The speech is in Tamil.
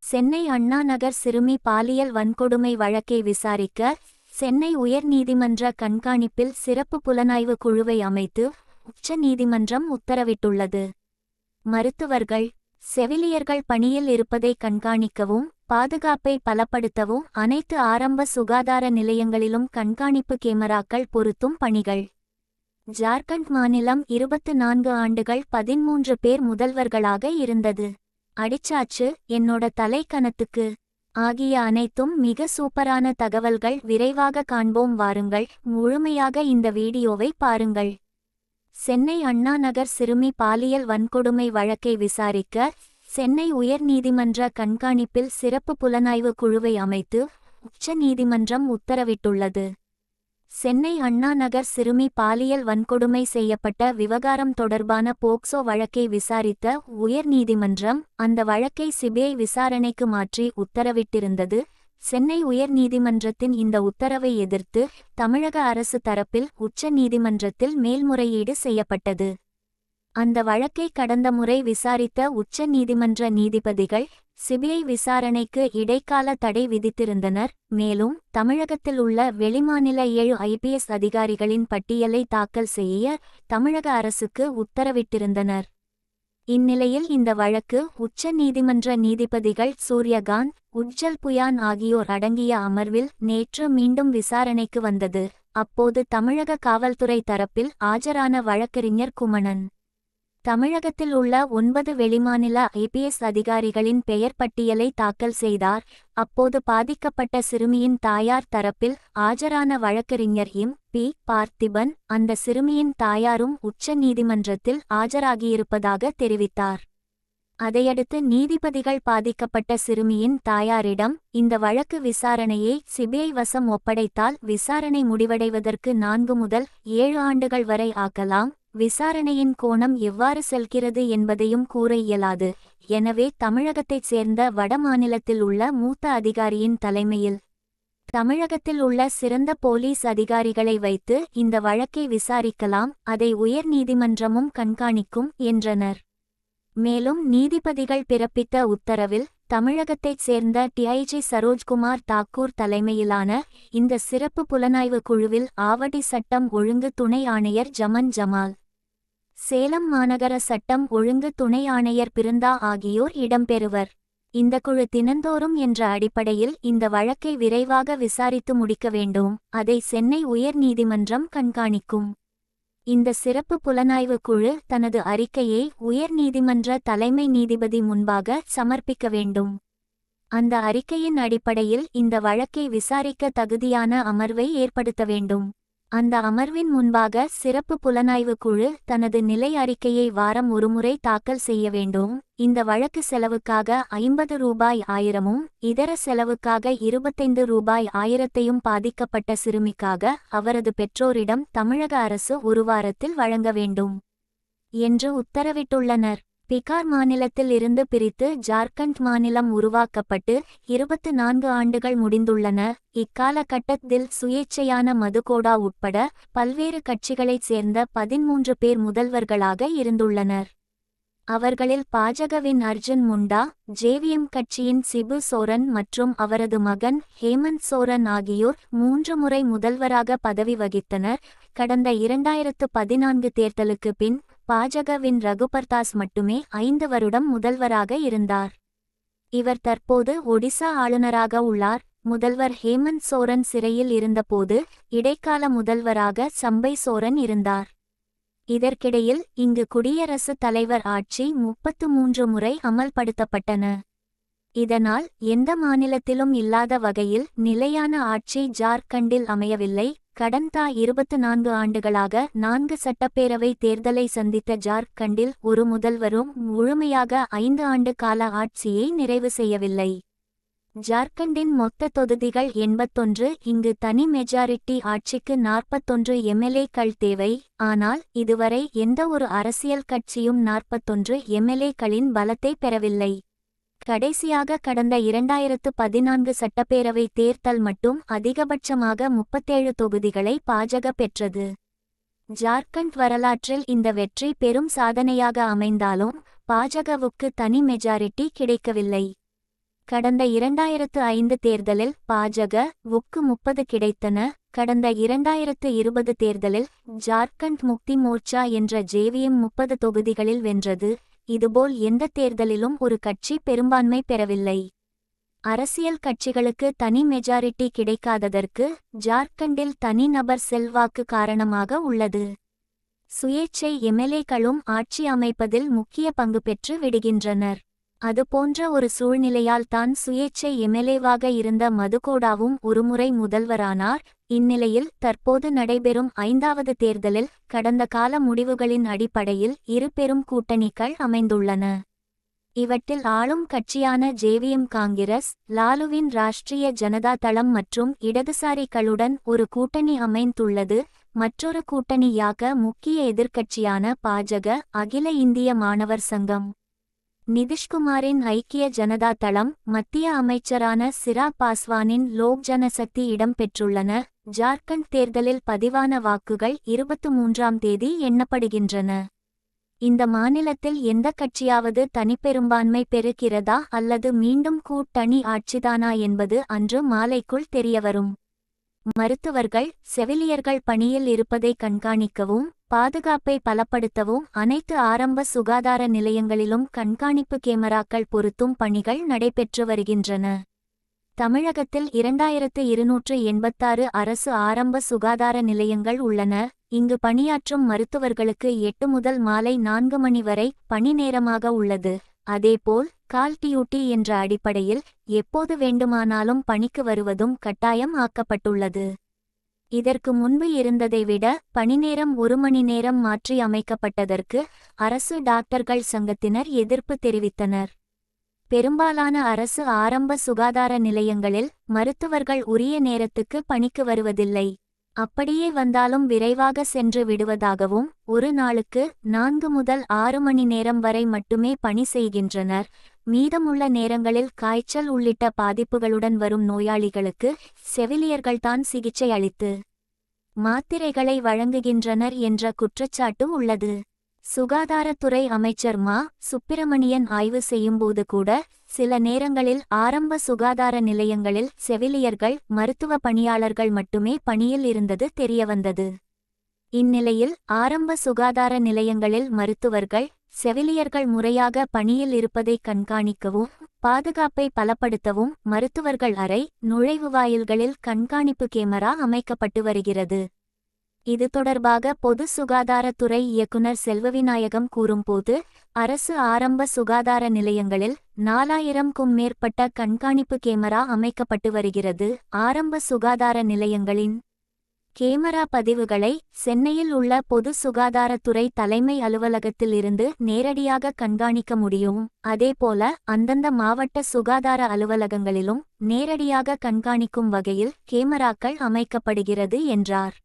சென்னை அண்ணா நகர் சிறுமி பாலியல் வன்கொடுமை வழக்கை விசாரிக்க சென்னை உயர்நீதிமன்ற கண்காணிப்பில் சிறப்பு புலனாய்வு குழுவை அமைத்து உச்ச நீதிமன்றம் உத்தரவிட்டுள்ளது. மருத்துவர்கள் செவிலியர்கள் பணியில் இருப்பதை கண்காணிக்கவும் பாதுகாப்பை பலப்படுத்தவும் அனைத்து ஆரம்ப சுகாதார நிலையங்களிலும் கண்காணிப்பு கேமராக்கள் பொருத்தும் பணிகள். ஜார்க்கண்ட் மாநிலம் இருபத்து நான்கு ஆண்டுகள் பதிமூன்று பேர் முதல்வர்களாக இருந்தது. அடிச்சாச்சு என்னோட தலைக்கணத்துக்கு. ஆகிய அனைத்தும் மிக சூப்பரான தகவல்கள் விரைவாக காண்போம் வாருங்கள். முழுமையாக இந்த வீடியோவை பாருங்கள். சென்னை அண்ணா நகர் சிறுமி பாலியல் வன்கொடுமை வழக்கை விசாரிக்க சென்னை உயர்நீதிமன்ற கண்காணிப்பில் சிறப்பு புலனாய்வு குழுவை அமைத்து உச்ச நீதிமன்றம் உத்தரவிட்டுள்ளது. சென்னை அண்ணா நகர் சிறுமி பாலியல் வன்கொடுமை செய்யப்பட்ட விவகாரம் தொடர்பான போக்சோ வழக்கை விசாரித்த உயர்நீதிமன்றம் அந்த வழக்கை சிபிஐ விசாரணைக்கு மாற்றி உத்தரவிட்டிருந்தது. சென்னை உயர்நீதிமன்றத்தின் இந்த உத்தரவை எதிர்த்து தமிழக அரசு தரப்பில் உச்ச நீதிமன்றத்தில் மேல்முறையீடு செய்யப்பட்டது. அந்த வழக்கை கடந்த முறை விசாரித்த உச்ச நீதிமன்ற நீதிபதிகள் சிபிஐ விசாரணைக்கு இடைக்கால தடை விதித்திருந்தனர். மேலும் தமிழகத்தில் உள்ள வெளிமாநில ஏழு ஐபிஎஸ் அதிகாரிகளின் பட்டியலை தாக்கல் செய்ய தமிழக அரசுக்கு உத்தரவிட்டிருந்தனர். இந்நிலையில் இந்த வழக்கு உச்ச நீதிமன்ற நீதிபதிகள் சூரியகாந்த் உஜ்ஜல் புயான் ஆகியோர் அடங்கிய அமர்வில் நேற்று மீண்டும் விசாரணைக்கு வந்தது. அப்போது தமிழக காவல்துறை தரப்பில் ஆஜரான வழக்கறிஞர் குமணன். தமிழகத்தில் உள்ள ஒன்பது வெளிமாநில ஐபிஎஸ் அதிகாரிகளின் பெயர் பட்டியலை தாக்கல் செய்தார். அப்போது பாதிக்கப்பட்ட சிறுமியின் தாயார் தரப்பில் ஆஜரான வழக்கறிஞர் இம் பி. பார்த்திபன் அந்த சிறுமியின் தாயாரும் உச்ச நீதிமன்றத்தில் ஆஜராகியிருப்பதாக தெரிவித்தார். அதையடுத்து நீதிபதிகள் பாதிக்கப்பட்ட சிறுமியின் தாயாரிடம் இந்த வழக்கு விசாரணையை சிபிஐ வசம் ஒப்படைத்தால் விசாரணை முடிவடைவதற்கு நான்கு முதல் ஏழு ஆண்டுகள் வரை ஆக்கலாம். விசாரணையின் கோணம் எவ்வாறு செல்கிறது என்பதையும் கூற இயலாது. எனவே தமிழகத்தைச் சேர்ந்த வடமாநிலத்தில் உள்ள மூத்த அதிகாரியின் தலைமையில் தமிழகத்தில் உள்ள சிறந்த போலீஸ் அதிகாரிகளை வைத்து இந்த வழக்கை விசாரிக்கலாம் அதை உயர் நீதிமன்றமும் கண்காணிக்கும் என்றனர். மேலும் நீதிபதிகள் பிறப்பித்த உத்தரவில் தமிழகத்தைச் சேர்ந்த டிஐஜி சரோஜ்குமார் தாக்கூர் தலைமையிலான இந்த சிறப்பு புலனாய்வு குழுவில் ஆவடி சட்டம் ஒழுங்கு துணை ஆணையர் ஜமன் ஜமால் சேலம் மாநகர சட்டம் ஒழுங்கு துணை ஆணையர் பிருந்தா ஆகியோர் இடம்பெறுவர். இந்த குழு தினந்தோறும் என்ற அடிப்படையில் இந்த வழக்கை விரைவாக விசாரித்து முடிக்க வேண்டும். அதை சென்னை உயர் நீதிமன்றம் கண்காணிக்கும். இந்த சிறப்பு புலனாய்வு குழு தனது அறிக்கையை உயர் நீதிமன்ற தலைமை நீதிபதி முன்பாக சமர்ப்பிக்க வேண்டும். அந்த அறிக்கையின் அடிப்படையில் இந்த வழக்கை விசாரிக்க தகுதியான அமர்வை ஏற்படுத்த வேண்டும். அந்த அமர்வின் முன்பாக சிறப்பு புலனாய்வு குழு தனது நிலை அறிக்கையை வாரம் ஒருமுறை தாக்கல் செய்ய வேண்டும். இந்த வழக்கு செலவுக்காக ஐம்பது ரூபாய் ஆயிரமும் இதர செலவுக்காக இருபத்தைந்து ரூபாய் ஆயிரத்தையும் பாதிக்கப்பட்ட சிறுமிக்காக அவரது பெற்றோரிடம் தமிழக அரசு ஒரு வாரத்தில் வழங்க வேண்டும். என்று உத்தரவிட்டுள்ளனர். பிகார் மாநிலத்தில் இருந்து பிரித்து ஜார்க்கண்ட் மாநிலம் உருவாக்கப்பட்டு இருபத்து நான்கு ஆண்டுகள் முடிந்துள்ளன. இக்காலகட்டத்தில் சுயேட்சையான மதுகோடா உட்பட பல்வேறு கட்சிகளைச் சேர்ந்த பதிமூன்று பேர் முதல்வர்களாக இருந்துள்ளனர். அவர்களில் பாஜகவின் அர்ஜுன் முண்டா ஜேவிஎம் கட்சியின் சிபு சோரன் மற்றும் அவரது மகன் ஹேமந்த் சோரன் ஆகியோர் மூன்று முறை முதல்வராக பதவி வகித்தனர். கடந்த இரண்டாயிரத்து பதினான்கு தேர்தலுக்கு பின் பாஜகவின் ரகுபர்தாஸ் மட்டுமே ஐந்து வருடம் முதல்வராக இருந்தார். இவர் தற்போது ஒடிசா ஆளுநராக உள்ளார். முதல்வர் ஹேமந்த் சோரன் சிறையில் இருந்தபோது இடைக்கால முதல்வராக சம்பை சோரன் இருந்தார். இதற்கிடையில் இங்கு குடியரசுத் தலைவர் ஆட்சி முப்பத்து மூன்று முறை அமல்படுத்தப்பட்டன. இதனால் எந்த மாநிலத்திலும் இல்லாத வகையில் நிலையான ஆட்சி ஜார்க்கண்டில் அமையவில்லை. கடந்த இருபத்து நான்கு ஆண்டுகளாக நான்கு சட்டப்பேரவை தேர்தலை சந்தித்த ஜார்க்கண்டில் ஒரு முதல்வரும் முழுமையாக ஐந்து ஆண்டு கால ஆட்சியை நிறைவு செய்யவில்லை. ஜார்க்கண்டின் மொத்த தொகுதிகள் எண்பத்தொன்று இங்கு தனி மெஜாரிட்டி ஆட்சிக்கு நாற்பத்தொன்று எம்எல்ஏக்கள் தேவை. ஆனால் இதுவரை எந்த ஒரு அரசியல் கட்சியும் நாற்பத்தொன்று எம்எல்ஏக்களின் பலத்தை பெறவில்லை. கடைசியாக கடந்த இரண்டாயிரத்து பதினான்கு சட்டப்பேரவை தேர்தல் மட்டும் அதிகபட்சமாக முப்பத்தேழு தொகுதிகளை பாஜக பெற்றது. ஜார்க்கண்ட் வரலாற்றில் இந்த வெற்றி பெரும் சாதனையாக அமைந்தாலும் பாஜகவுக்கு தனி மெஜாரிட்டி கிடைக்கவில்லை. கடந்த இரண்டாயிரத்து ஐந்து தேர்தலில் பாஜக உக்கு முப்பது கிடைத்தன. கடந்த இரண்டாயிரத்து இருபது தேர்தலில் ஜார்க்கண்ட் முக்தி மோர்ச்சா என்ற ஜேவிஎம் முப்பது தொகுதிகளில் வென்றது. இதுபோல் எந்த தேர்தலிலும் ஒரு கட்சி பெரும்பான்மை பெறவில்லை. அரசியல் கட்சிகளுக்கு தனி மெஜாரிட்டி கிடைக்காததற்கு ஜார்க்கண்டில் தனிநபர் செல்வாக்கு காரணமாக உள்ளது. சுயேச்சை எம்எல்ஏக்களும் ஆட்சி அமைப்பதில் முக்கிய பங்கு பெற்று விடுகின்றனர். அதுபோன்ற ஒரு சூழ்நிலையால் தான் சுயேச்சை எம்எல்ஏவாக இருந்த மதுகோடாவும் ஒருமுறை முதல்வரானார். இந்நிலையில் தற்போது நடைபெறும் ஐந்தாவது தேர்தலில் கடந்த கால முடிவுகளின் அடிப்படையில் இரு பெரும் கூட்டணிகள் அமைந்துள்ளன. இவற்றில் ஆளும் கட்சியான ஜேவிஎம் காங்கிரஸ் லாலுவின் ராஷ்டிரிய ஜனதா தளம் மற்றும் இடதுசாரிகளுடன் ஒரு கூட்டணி அமைந்துள்ளது. மற்றொரு கூட்டணியாக முக்கிய எதிர்க்கட்சியான பாஜக அகில இந்திய மாணவர் சங்கம். நிதிஷ்குமாரின் ஐக்கிய ஜனதா தளம் மத்திய அமைச்சரான சிரா பாஸ்வானின் லோக் ஜனசக்தி இடம்பெற்றுள்ளன ஜார்க்கண்ட் தேர்தலில் பதிவான வாக்குகள் இருபத்து மூன்றாம் தேதி எண்ணப்படுகின்றன. இந்த மாநிலத்தில் எந்த கட்சியாவது தனிப்பெரும்பான்மை பெறுகிறதா அல்லது மீண்டும் கூட்டணி ஆட்சிதானா என்பது அன்று மாலைக்குள் தெரியவரும். மருத்துவர்கள் செவிலியர்கள் பணியில் இருப்பதை கண்காணிக்கவும் பாதுகாப்பை பலப்படுத்தவும் அனைத்து ஆரம்ப சுகாதார நிலையங்களிலும் கண்காணிப்பு கேமராக்கள் பொருத்தும் பணிகள் நடைபெற்று வருகின்றன. தமிழகத்தில் இரண்டாயிரத்து இருநூற்று எண்பத்தாறு அரசு ஆரம்ப சுகாதார நிலையங்கள் உள்ளன. இங்கு பணியாற்றும் மருத்துவர்களுக்கு எட்டு முதல் மாலை நான்கு மணி வரை பணி நேரமாக உள்ளது. அதேபோல் கால் டியூட்டி என்ற அடிப்படையில் எப்போது வேண்டுமானாலும் பணிக்கு வருவதும் கட்டாயம் ஆக்கப்பட்டுள்ளது. இதற்கு முன்பு இருந்ததை விட பணிநேரம் ஒரு மணி நேரம் மாற்றி அமைக்கப்பட்டதற்கு அரசு டாக்டர்கள் சங்கத்தினர் எதிர்ப்பு தெரிவித்தனர். பெரும்பாலான அரசு ஆரம்ப சுகாதார நிலையங்களில் மருத்துவர்கள் உரிய நேரத்துக்கு பணிக்கு வருவதில்லை. அப்படியே வந்தாலும் விரைவாக சென்று விடுவதாகவும் ஒரு நாளுக்கு நான்கு முதல் ஆறு மணி நேரம் வரை மட்டுமே பணி செய்கின்றனர். மீதமுள்ள நேரங்களில் காய்ச்சல் உள்ளிட்ட பாதிப்புகளுடன் வரும் நோயாளிகளுக்கு செவிலியர்கள்தான் சிகிச்சை அளித்து மாத்திரைகளை வழங்குகின்றனர் என்ற குற்றச்சாட்டும் உள்ளது. சுகாதாரத்துறை அமைச்சர் மா. சுப்பிரமணியன் ஆய்வு செய்யும்போது கூட சில நேரங்களில் ஆரம்ப சுகாதார நிலையங்களில் செவிலியர்கள் மருத்துவ பணியாளர்கள் மட்டுமே பணியில் இருந்தது தெரியவந்தது. இந்நிலையில் ஆரம்ப சுகாதார நிலையங்களில் மருத்துவர்கள் செவிலியர்கள் முறையாக பணியில் இருப்பதை கண்காணிக்கவும் பாதுகாப்பை பலப்படுத்தவும் மருத்துவர்கள் அறை நுழைவு வாயில்களில் கண்காணிப்பு கேமரா அமைக்கப்பட்டு வருகிறது. இது தொடர்பாக பொது சுகாதாரத்துறை இயக்குனர் செல்வவிநாயகம் கூறும்போது அரசு ஆரம்ப சுகாதார நிலையங்களில் நாலாயிரம்க்கும் மேற்பட்ட கண்காணிப்பு கேமரா அமைக்கப்பட்டு வருகிறது. ஆரம்ப சுகாதார நிலையங்களின் கேமரா பதிவுகளை சென்னையில் உள்ள பொது சுகாதாரத்துறை தலைமை அலுவலகத்திலிருந்து நேரடியாக கண்காணிக்க முடியும். அதேபோல அந்தந்த மாவட்ட சுகாதார அலுவலகங்களிலும் நேரடியாக கண்காணிக்கும் வகையில் கேமராக்கள் அமைக்கப்படுகிறது என்றார்.